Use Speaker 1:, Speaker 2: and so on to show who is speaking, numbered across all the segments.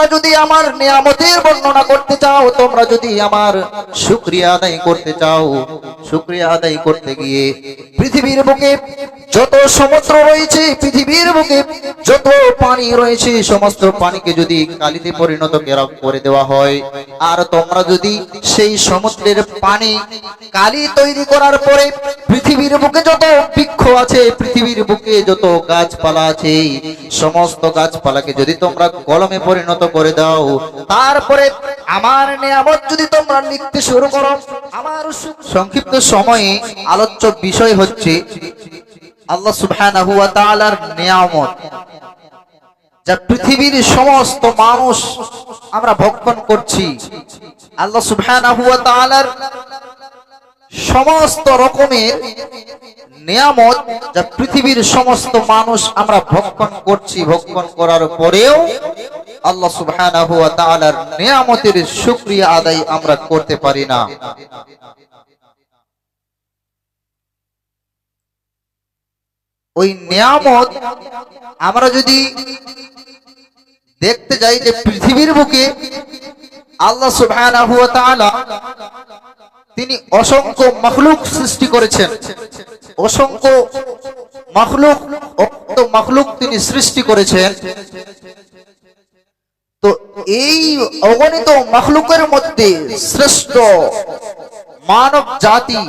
Speaker 1: তোমরা যদি আমার নিয়ামতের বর্ণনা করতে চাও, তোমরা যদি আমার শুক্রিয়া আদায় করতে চাও, শুক্রিয়া আদায় করতে গিয়ে পৃথিবীর বুকে যত সমুদ্র রয়েছে পৃথিবীর বুকে, যত পানি রয়েছে, সমস্ত পানিকে যদি কালিতে পরিণত করে দেওয়া হয়, আর তোমরা যদি সেই সমুদ্রের পানি কালি তৈরি করার পরে পৃথিবীর বুকে যত বৃক্ষ আছে, পৃথিবীর বুকে যত গাছপালা আছে, সমস্ত গাছপালাকে যদি তোমরা কলমে পরিণত করে দাও, তারপরে আমার নিয়ামত যদি তোমরা লিখতে শুরু করো। আমার সংক্ষিপ্ত সময়ে আলোচ্য বিষয় হচ্ছে আল্লাহ সুবহানাহু ওয়া তাআলার নিয়ামত, যা পৃথিবীর সমস্ত মানুষ আমরা ভক্ষণ করছি। আল্লাহ সুবহানাহু ওয়া তাআলার সমস্ত রকমের নিয়ামত, যা পৃথিবীর সমস্ত মানুষ আমরা ভক্ষণ করছি, ভক্ষণ করার পরেও আল্লাহ সুবহানাহু ওয়া তাআলার নিয়ামতের শুকরিয়া আদায় আমরা করতে পারি না। ওই নিয়ামত আমরা যদি দেখতে যাই যে পৃথিবীর বুকে আল্লাহ সুবহানাহু ওয়া তাআলা তিনি অসংখ্য মখলুক সৃষ্টি করেছেন। অসংখ্য মখলুক মখলুক তিনি সৃষ্টি করেছেন। তো এই অগণিত মখলুকের মধ্যে শ্রেষ্ঠ মানব জাতি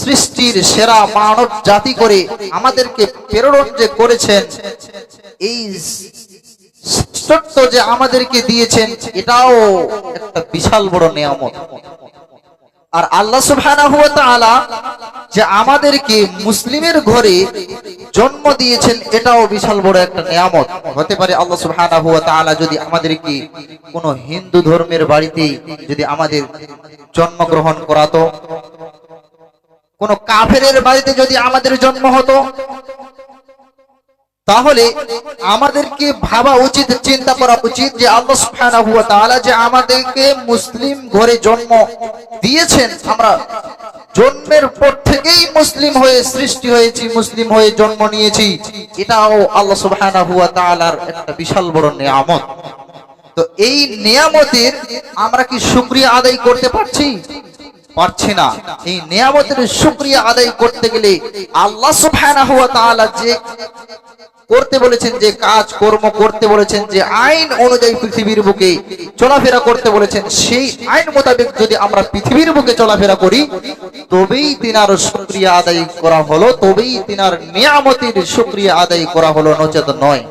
Speaker 1: সৃষ্টির সেরা মানব জাতি করে আমাদেরকে প্রেরণ যে করেছেন, এই যে আমাদেরকে দিয়েছেন, এটাও একটা বিশাল বড় নিয়ামত। আর আল্লাহ সুবহানাহু তাআলা যে আমাদেরকে মুসলিমের ঘরে জন্ম দিয়েছেন, এটাও বিশাল বড় একটা নিয়ামত। হতে পারে আল্লাহ সুবহানাহু ওয়া তাআলা যদি আমাদেরকে কোনো হিন্দু ধর্মের বাড়িতে যদি আমাদের জন্মগ্রহণ করাতো কোন কাফেরের বাড়িতে যদি আমাদের জন্ম হতো, তাহলে আমাদেরকে ভাবা উচিত, চিন্তা করা উচিত যে আল্লাহ যে আমাদেরকে মুসলিম ঘরে জন্ম দিয়েছেন। আমরা জন্মের পর থেকেই মুসলিম হয়ে সৃষ্টি হয়েছি, মুসলিম হয়ে জন্ম নিয়েছি। এটাও আল্লাহ সুবহানাহু ওয়া তাআলার একটা বিশাল বড় নিয়ামত। তো এই নিয়ামতের আমরা কি শুকরিয়া আদায় করতে পারছি? পারছি না। এই নিয়ামতের শুক্রিয়া আদায় করতে গেলে আল্লাহ সুবহানাহু ওয়া তাআলা যে করতে বলেছেন, যে কাজ, কর্ম করতে বলেছেন, যে আইন অনুযায়ী পৃথিবীর বুকে চলাফেরা করতে বলেছেন, সেই আইন মোতাবেক যদি আমরা পৃথিবীর বুকে চলাফেরা করি, তবেই তিনার শুকরিয়া আদায় করা হলো, তবেই তিনার নিয়ামতের শুকরিয়া আদায় করা হলো, নচেত নয়।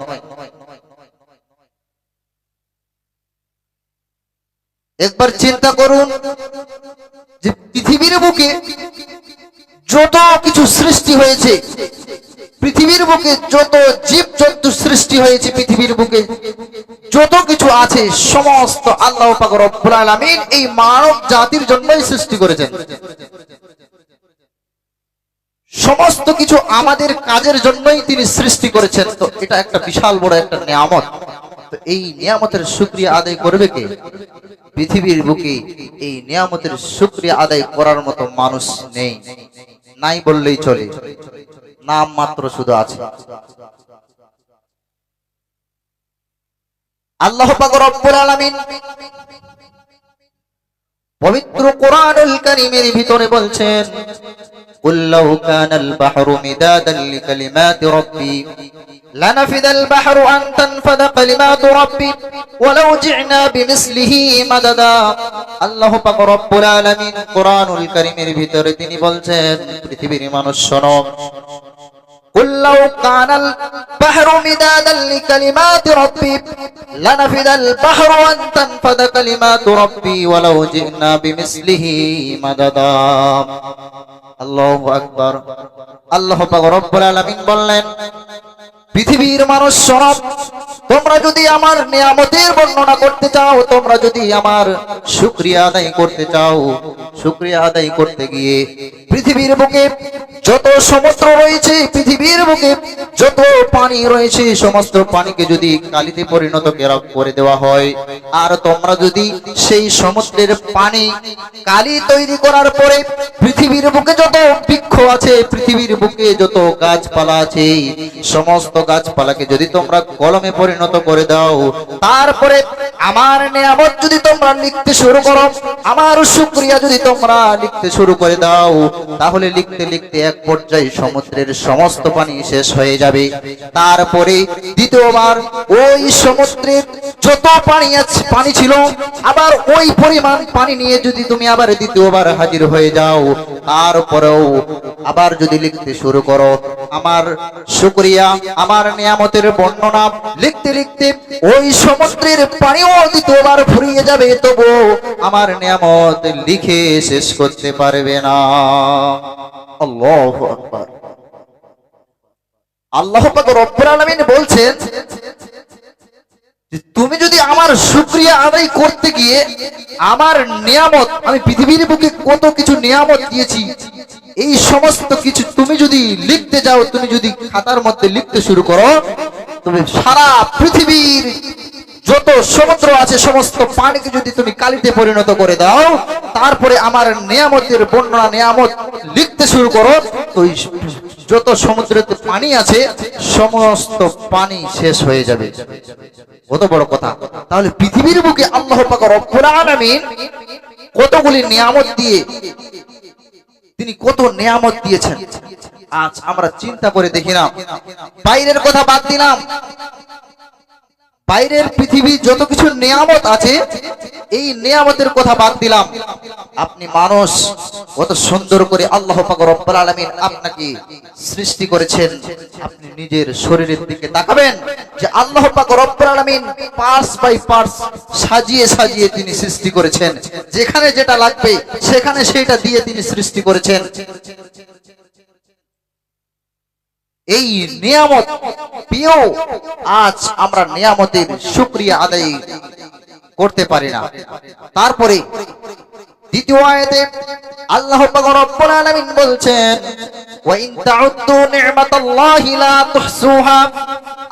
Speaker 1: একবার চিন্তা করুন যে পৃথিবীর বুকে যত কিছু সৃষ্টি হয়েছে, পৃথিবীর বুকে যত জীব জন্তু সৃষ্টি হয়েছে, পৃথিবীর বুকে যত কিছু আছে, সমস্ত আল্লাহ এই মানব জাতির জন্যই সৃষ্টি করেছেন। সমস্ত কিছু আমাদের কাজের জন্যই তিনি সৃষ্টি করেছেন। তো এটা একটা বিশাল বড় একটা নিয়ামত। তো এই নিয়ামতের শুকরিয়া আদায় করবে কে? পৃথিবীর বুকে এই নিয়ামতের শুকরিয়া আদায় করার মতো মানুষ নেই। নাই বললেই চলে। নাম মাত্র শুধু আছে। আল্লাহ পাক রব্বুল আলামিন পবিত্র কোরআনুল কারীমের ভিতরে বলছেন قل لو كان البحر مدادا لكلمات ربي لنفذ البحر أن تنفذ كلمات ربي ولو جئنا بمثله مددا আল্লাহ পাক রব্বুল আলামিন কোরআনুল কারীমের ভিতরে তিনি বলছেন পৃথিবীর মানুষ শোনো কুল্লাউ কানাল বাহরু মিদাদাল লিকালিমাতি রাব্বি লানাফিদাল বাহরু আন তানফাদা কালিমাতু রাব্বি ওয়ালাউ জিনা বিমিসলিহি মাদাদা আল্লাহু আকবার। আল্লাহ পাক رب العالمين বললেন, পৃথিবীর মানুষ সরব তোমরা যদি আমার নিয়ামতের বর্ণনা করতে চাও, তোমরা যদি আমার শুক্রিয়া আদায় করতে চাও, শুক্রিয়া আদায় করতে গিয়ে পৃথিবীর বুকে যত সমুদ্র রয়েছে পৃথিবীর বুকে, যত পানি রয়েছে, সমস্ত পানিকে যদি কালিতে পরিণত কেরা- দেওয়া হয়, আর তোমরা যদি সেই সমুদ্রের পানি কালি তৈরি করার পরে পৃথিবীর বুকে যত বৃক্ষ আছে, পৃথিবীর বুকে যত গাছপালা আছে, সমস্ত গাছপালাকে যদি তোমরা কলমে পরিণত করে দাও, তারপরে আমার নিয়ামত যদি তোমরা লিখতে শুরু করো, আমার শুক্রিয়া যদি তোমরা লিখতে শুরু করে দাও, তাহলে লিখতে লিখতে এক পর্যায়ে সমুদ্রের সমস্ত পানি শেষ হয়ে যাবে। তারপরে দ্বিতীয়বার ওই সমুদ্রের যত পানি আছে, পানি ছিল, আবার ওই পরিমাণ পানি নিয়ে যদি তুমি আবার দ্বিতীয়বার হাজির হয়ে যাও, তারপরেও আবার যদি লিখতে শুরু করো, আমার শুক্রিয়া, আমার নিয়ামতের বর্ণনা লিখতে লিখতে ওই সমুদ্রের পানিও দ্বিতীয়বার ফুরিয়ে যাবে, তবু আমার নিয়ামত লিখে শেষ করতে পারবে না। আল্লাহু। আল্লাহ পাক বলছেন তুমি যদি আমার আদায় করতে গিয়ে আমার নিয়ামত, আমি পৃথিবীর বুকে কত কিছু নিয়ামত দিয়েছি, এই সমস্ত কিছু তুমি যদি লিখতে যাও, তুমি যদি খাতার মধ্যে লিখতে শুরু করো, তুমি সারা পৃথিবীর যত সমুদ্র আছে, সমস্ত পানিকে যদি তুমি কালিতে পরিণত করে দাও, তারপরে আমার নিয়ামতের বর্ণনা, নিয়ামত লিখতে শুরু করো। ওই যত সমুদ্রেতে পানি আছে, সমস্ত পানি শেষ হয়ে যাবে। কত বড় কথা। তাহলে পৃথিবীর বুকে আল্লাহ পাক রব্বুল আলামিন কতগুলি নিয়ামত দিয়ে, তিনি কত নিয়ামত দিয়েছেন? আজ আমরা চিন্তা করে দেখি না। বাইরের কথা বাদ দিলাম। বাইরের পৃথিবী যত কিছু নিয়ামত আছে, এই নিয়ামতের কথা বাদ দিলাম। আপনি মানুষ, কত সুন্দর করে আল্লাহ পাক রব্বুল আলামিন আপনাকে সৃষ্টি করেছেন। আপনি নিজের শরীরের দিকে তাকাবেন যে আল্লাহ পাক রব্বুল আলামিন পার্স বাই পার্স সাজিয়ে সাজিয়ে তিনি সৃষ্টি করেছেন। যেখানে যেটা লাগবে, সেখানে সেটা দিয়ে তিনি সৃষ্টি করেছেন। এই নিয়ামত পেয়েও আজ আমরা নিয়ামতের শুক্রিয়া আদায় করতে পারি না। তারপরে দ্বিতীয় আল্লাহ বলছেন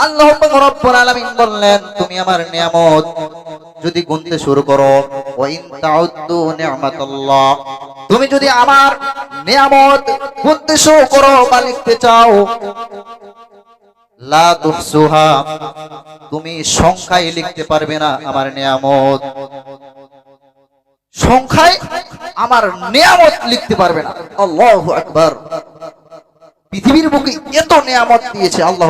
Speaker 1: আল্লাহ বললেন, তুমি আমার নিয়ামত যদি গুনতে শুরু করো তুমি যদি আমার নিয়ামত গুনতে শুরু করো বা লিখতে চাও তুমি সংখ্যায় লিখতে পারবে না আমার নিয়ামত। সংখ্যায় আমার নিয়ামত লিখতে পারবে না। আল্লাহ একবার পৃথিবীর বুকে এত নিয়ামত দিয়েছে আল্লাহ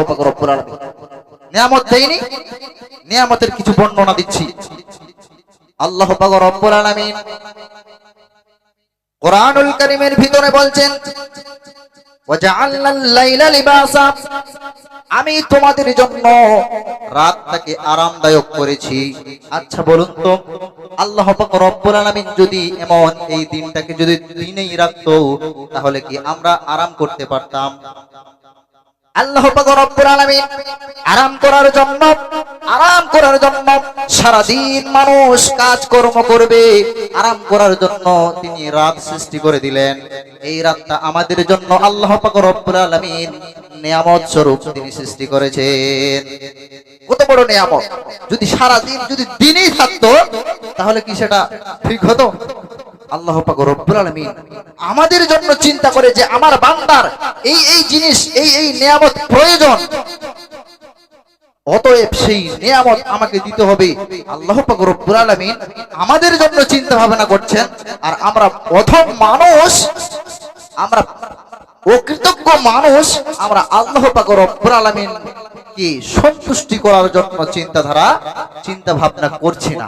Speaker 1: নিয়ামত দেয়নি? নিয়ামতের কিছু বর্ণনা দিচ্ছি। আল্লাহ রব্বুল আলামিন কোরআনুল কারীমের ভিতরে বলছেন আমি তোমাদের জন্য রাতটাকে আরামদায়ক করেছি। আচ্ছা বলুন তো, আল্লাহ রব্বুল আলামিন যদি এমন এই দিনটাকে যদি দিনেই রাখতো, তাহলে কি আমরা আরাম করতে পারতাম? আল্লাহ রব্বুল আলামিন আরাম করার জন্য, আরাম করার জন্য সারা দিন মানুষ কাজ কর্ম করবে। আরাম করার জন্য তিনি রাত সৃষ্টি করে দিলেন। এই রাতটা আমাদের জন্য আল্লাহ রব্বুল আলামিন নিয়ামত স্বরূপ তিনি সৃষ্টি করেছেন। কত বড় নিয়ামত। যদি সারা দিন যদি দিনই থাকতো, তাহলে কি সেটা ঠিক হতো? আল্লাহ রব্বুল আমাদের জন্য চিন্তা করে যে আমার বান্দার এই এই জিনিস, এই এই নিয়ামত প্রয়োজন। অতএব সেই নিয়ামত আমাকে দিতে হবে। আল্লাহ পাক আলামিন আমাদের জন্য চিন্তা ভাবনা করছেন। আর আমরা প্রথম মানুষ, আমরা অকৃতজ্ঞ মানুষ, আমরা আল্লাহ পাক রব্বুল আলামিন কি সন্তুষ্টি করার জন্য চিন্তাধারা, চিন্তা ভাবনা করছি না।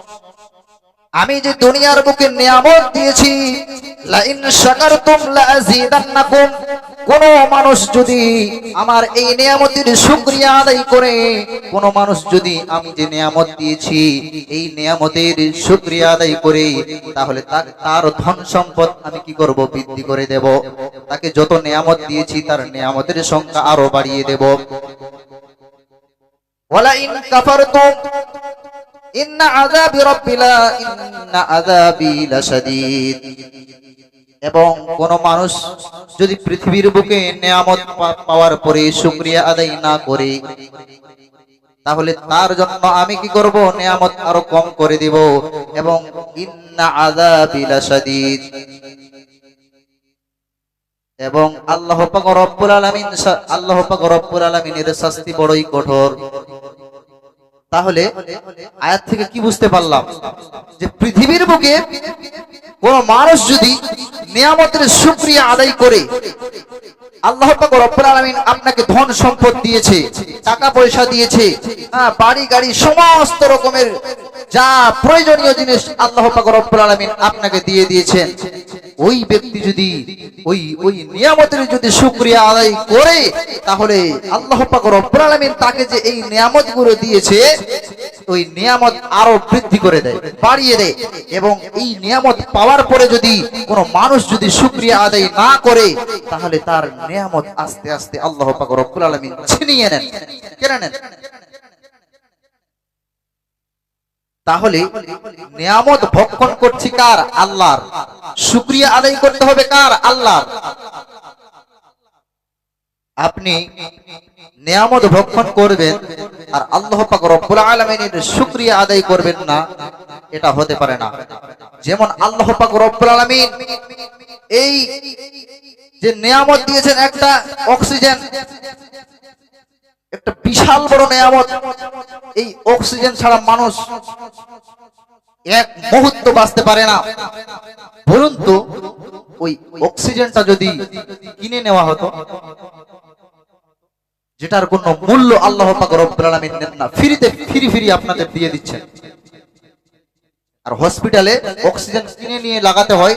Speaker 1: আমি যে দুনিয়ার বুকে নিয়ামত দিয়েছি কোন মানুষ যদি আমার এই নিয়ামতের শুক্রিয়া আদায় করে, কোন মানুষ যদি আমি যে নিয়ামত দিয়েছি, এই নিয়ামতের শুক্রিয়া আদায় করে, তাহলে তার ধন সম্পদ আমি কি করব? বৃদ্ধি করে দেব। তাকে যত নিয়ামত দিয়েছি, তার নিয়ামতের সংখ্যা আরও বাড়িয়ে দেব। এবং কোন মানুষ যদি পৃথিবীর বুকে নিয়ামত পাওয়ার পরে শুকরিয়া আদায় না করে, তাহলে তার জন্য আমি কি করব? নিয়ামত আরও কম করে দিব। এবং ইন্না আযাবি লাশাদীদ। এবং আল্লাহ পাক রব্বুল আলামিন আল্লাহ পাক রব্বুল আলামিনের শাস্তি বড়ই কঠোর। তাহলে আয়াত থেকে কি বুঝতে পারলাম? যে পৃথিবীর বুকে কোন মানুষ যদি নিয়ামতের শুকরিয়া আদায় করে আল্লাহ রব্বুল আলামিন আপনাকে ধন সম্পদ দিয়েছে টাকা পয়সা দিয়েছে হ্যাঁ, বাড়ি গাড়ি সমস্ত রকমের যা প্রয়োজনীয় জিনিস আল্লাহ রব্বুল আলামিন আপনাকে দিয়ে দিয়েছেন। ওই ব্যক্তি যদি ওই ওই নিয়ামতের যদি শুকরিয়া আদায় করে, তাহলে আল্লাহ পাক রব্বুল আলামিন তাকে যে এই নিয়ামতগুলো দিয়েছে, ওই নিয়ামত আরও বৃদ্ধি করে দেয়, বাড়িয়ে দেয়। এবং এই নিয়ামত পাওয়ার পরে যদি কোনো মানুষ যদি শুকরিয়া আদায় না করে, তাহলে তার নিয়ামত আস্তে আস্তে আল্লাহ পাক রব্বুল আলামিন ছিনিয়ে নেন। কেন নেন। তাহলে নিয়ামত ভক্ষণ করছি কার? আল্লাহর। শুকরিয়া আদায় করতে হবে কার? আল্লাহর। আপনি নিয়ামত ভক্ষণ করবেন আর আল্লাহ পাক রব্বুল আলামিনের শুকরিয়া আদায় করবেন না, এটা হতে পারে না। যেমন আল্লাহ পাক রব্বুল আলামিন এই যে নিয়ামত দিয়েছেন একটা অক্সিজেন, একটা বিশাল বড় নিয়ামত এই অক্সিজেন ছাড়া মানুষ এক মুহূর্ত বাঁচতে পারে না। বলুন তো ওই অক্সিজেনটা যদি কিনে নেওয়া হতো, যেটার কোনো মূল্য আল্লাহ পাক রব্বুল আলামিন না। ফ্রিতে ফ্রি ফ্রি আপনাদের দিয়ে দিচ্ছেন। আর হসপিটালে অক্সিজেন কিনে নিয়ে লাগাতে হয়,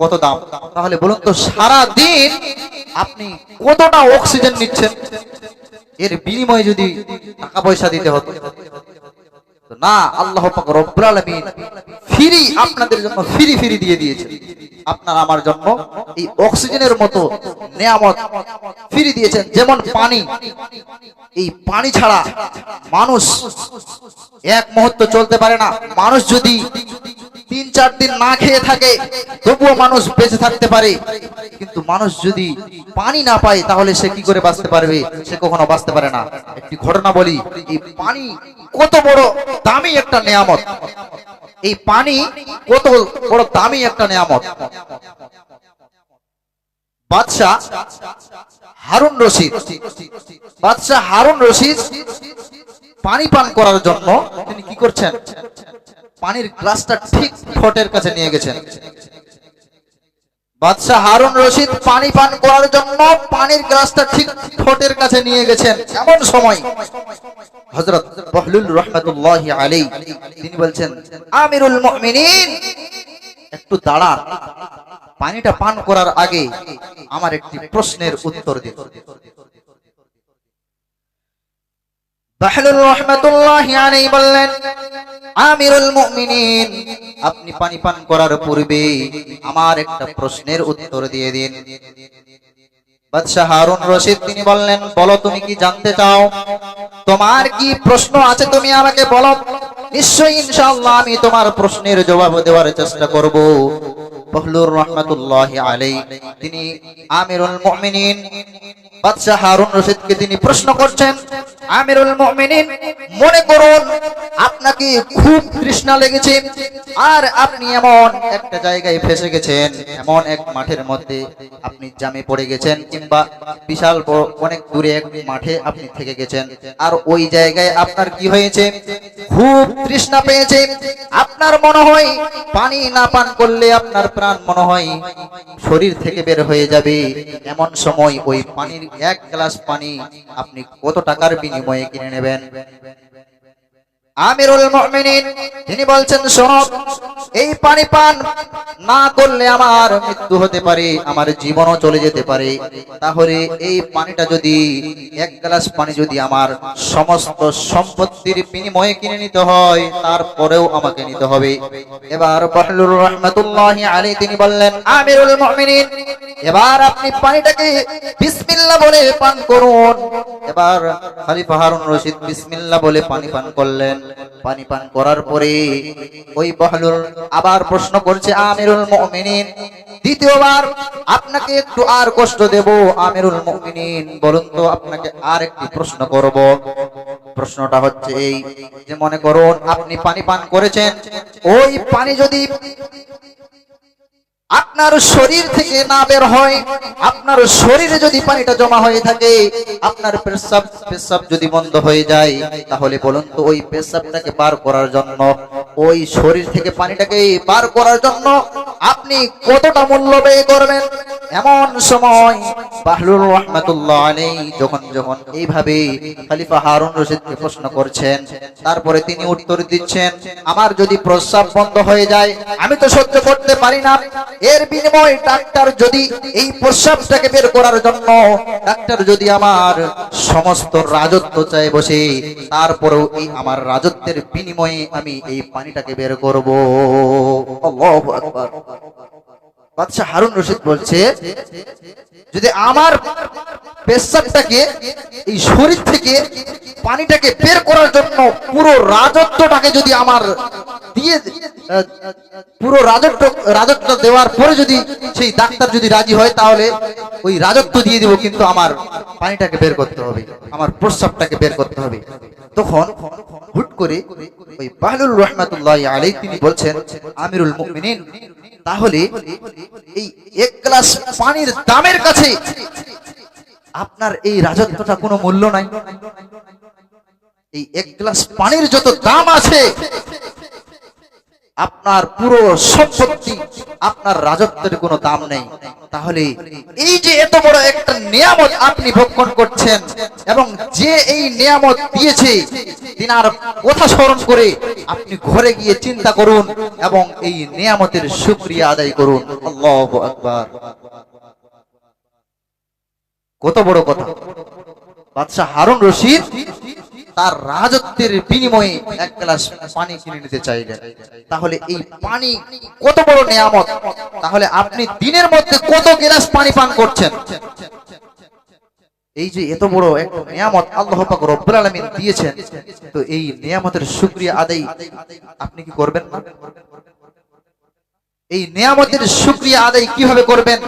Speaker 1: কত দাম? তাহলে বলুন তো সারা দিন আপনি কতটা অক্সিজেন নিচ্ছেন? এর বিনিময়ে যদি টাকা পয়সা দিতে হতো না, আল্লাহ ফ্রি আপনাদের জন্য ফ্রি ফ্রি দিয়ে দিয়েছে আপনার আমার জন্য এই অক্সিজেনের মতো নিয়ামত ফ্রি দিয়েছেন, যেমন পানি। এই পানি ছাড়া মানুষ এক মুহূর্ত চলতে পারে না। মানুষ যদি তিন, চার দিন না খেয়ে থাকে, তবুও মানুষ বেঁচে থাকতে পারে। কিন্তু মানুষ যদি পানি না পায়, তাহলে সে কি করে বাঁচতে পারবে? সে কখনো বাঁচতে পারে না। একটি ঘটনা বলি, এই পানি কত বড় দামি একটা নিয়ামত। এই পানি কত বড় দামি একটা নিয়ামত। বাদশাহ হারুন রশিদ, বাদশাহ হারুন রশিদ পানি পান করার জন্য তিনি কি করছেন? পানির গ্লাসটা ঠিক ঠোঁটের কাছে নিয়ে গেছেন। বাদশাহ হারুন রশিদ পানি পান করার জন্য পানির গ্লাসটা ঠিক ঠোঁটের কাছে নিয়ে গেছেন। এমন সময় হযরত বহলুল রহমাতুল্লাহি আলাইহি, তিনি বলছেন, আমিরুল মুমিনিন, একটু দাঁড়ান পানিটা পান করার আগে আমার একটি প্রশ্নের উত্তর দিন। বাহলুল রহমাতুল্লাহি আলাইহি বললেন, আমিরুল মুমিনিন, আপনি পানি পান করার পূর্বে আমার একটা প্রশ্নের উত্তর দিয়ে দিন। বাদশাহ হারুন রশিদ তিনি বললেন, বলো তুমি কি জানতে চাও? তোমার কি প্রশ্ন আছে তুমি আমাকে বলো। নিশ্চয়ই ইনশাআল্লাহ আমি তোমার প্রশ্নের জবাব দেওয়ার চেষ্টা করব। বহলুর রহমাতুল্লাহি আলাই তিনি আমিরুল মুমিনিন, বাদশাহ হারুন রশিদকে তিনি প্রশ্ন করছেন আমিরুল মুমিনিন, মনে করুন, আপনাকে খুব তৃষ্ণা লেগেছে, আর আপনি এমন একটা জায়গায় ফেসে গেছেন, এমন এক মাঠের মধ্যে আপনি জামে পড়ে গেছেন, কিংবা বিশাল অনেক দূরে এক মাঠে আপনি থেকে গেছেন, আর ওই জায়গায় আপনার কি হয়েছে? খুব তৃষ্ণা পেয়েছে, আপনার মনে হয় পানি না পান করলে আপনার প্রাণ মনে হয় শরীর থেকে বের হয়ে যাবে, এমন সময় ওই পানির এক গ্লাস পানি আপনি কত টাকার বিনিময়ে কিনে নেবেন। আমিরুল মুমিনিন, তিনি বলছেন, শোনো, এই পানি পান না করলে আমার মৃত্যু হতে পারে, আমার জীবনও চলে যেতে পারে। তাহলে এই পানিটা যদি, এক গ্লাস পানি যদি আমার সমস্ত সম্পত্তির বিনিময়ে কিনে নিতে হয়, তারপরেও আমাকে নিতে হবে। এবার বহলুর রহমতুল্লাহ আলী তিনি বললেন, আমিরুল মুমিনিন এবার আপনি পানিটাকে বিসমিল্লাহ বলে পান করুন। এবার খলিফা হারুন রশিদ বিসমিল্লাহ বলে পানি পান করলেন। পানি পান করার পরে ওই বহলুল আবার প্রশ্ন করছে, আমিরুল মুমিনিন, দ্বিতীয়বার আপনাকে একটু আর কষ্ট দেব, আমিরুল মুমিনিন। বলুন তো আপনাকে আর একটি প্রশ্ন করব। প্রশ্নটা হচ্ছে এই যে মনে করুন, আপনি পানি পান করেছেন, ওই পানি যদি আপনার শরীর থেকে না বের হয়, আপনার শরীরে যদি পানিটা জমা হয়ে থাকে, আপনার পেশাব পেশাব যদি বন্ধ হয়ে যায়, তাহলে বলুন তো ওই পেশাবটাকে পার করার জন্য ওই শরীর থেকে পানিটাকে পার করার জন্য আপনি কতটা মূল্য ব্যয় করবেন? এমন সময় বাহলুর রহমাতুল্লাহ আলাই যখন যখন এইভাবে খলিফা হারুন রশিদকে প্রশ্ন করছেন, তারপরে তিনি উত্তর দিচ্ছেন, আমার যদি প্রস্রাব বন্ধ হয়ে যায়, আমি তো সহ্য করতে পারি না। এর বিনিময়ে ডাক্তার যদি এই প্রস্রাবটাকে বের করার জন্য, ডাক্তার যদি আমার সমস্ত রাজত্ব চাই বসে, তারপরেও এই আমার রাজত্বের বিনিময়ে আমি এই পানিটাকে বের করব। আল্লাহু আকবার। বাদশাহ হারুন রশিদ বলছে, যদি আমার পেশাবটাকে, এই শরীর থেকে পানিটাকে বের করার জন্য পুরো রাজত্বটাকে যদি আমার দিয়ে, পুরো রাজত্ব রাজত্ব দেওয়ার পরে যদি সেই ডাক্তার যদি রাজি হয়, তাহলে ওই রাজত্ব দিয়ে দিব, কিন্তু আমার পানিটাকে বের করতে হবে, আমার প্রস্রাবটাকে বের করতে হবে। তখন হুট করে ওই বাহলুর রহমাতুল্লাহ আলাই তিনি বলছেন, আমিরুল মুমিনিন তাহলে এই এক গ্লাস পানির দামের কাছে আপনার এই রাজত্বটা কোনো মূল্য নাই। এই এক গ্লাস পানির যত দাম আছে আপনার পুরো সম্পত্তি আপনার রাজত্বের কোনো দাম নেই। তাহলে এই যে এত বড় একটা নিয়ামত আপনি ভক্ষণ করছেন এবং যে এই নিয়ামত দিয়েছে তিনার কথা স্মরণ করে আপনি ঘরে গিয়ে চিন্তা করুন এবং এই নিয়ামতের শুক্রিয়া আদায় করুন। আল্লাহু কত বড় কথা। বাদশাহ হারুন রশিদ তার রাজত্বের বিনিময়ে এক গ্লাস পানি কিনে নিতে চাইলেন তাহলে এই পানি কত বড় নিয়ামত? তাহলে আপনি দিনের মধ্যে কত গ্লাস পানি পান করছেন? এই যে এত বড় একটা নিয়ামত আল্লাহ পাক রব্বুল আলামিন দিয়েছেন, তো এই নিয়ামতের শুকরিয়া আদায় আপনি কি করবেন না? এই নিয়ামতের শুকরিয়া আদায় কীভাবে করবেন?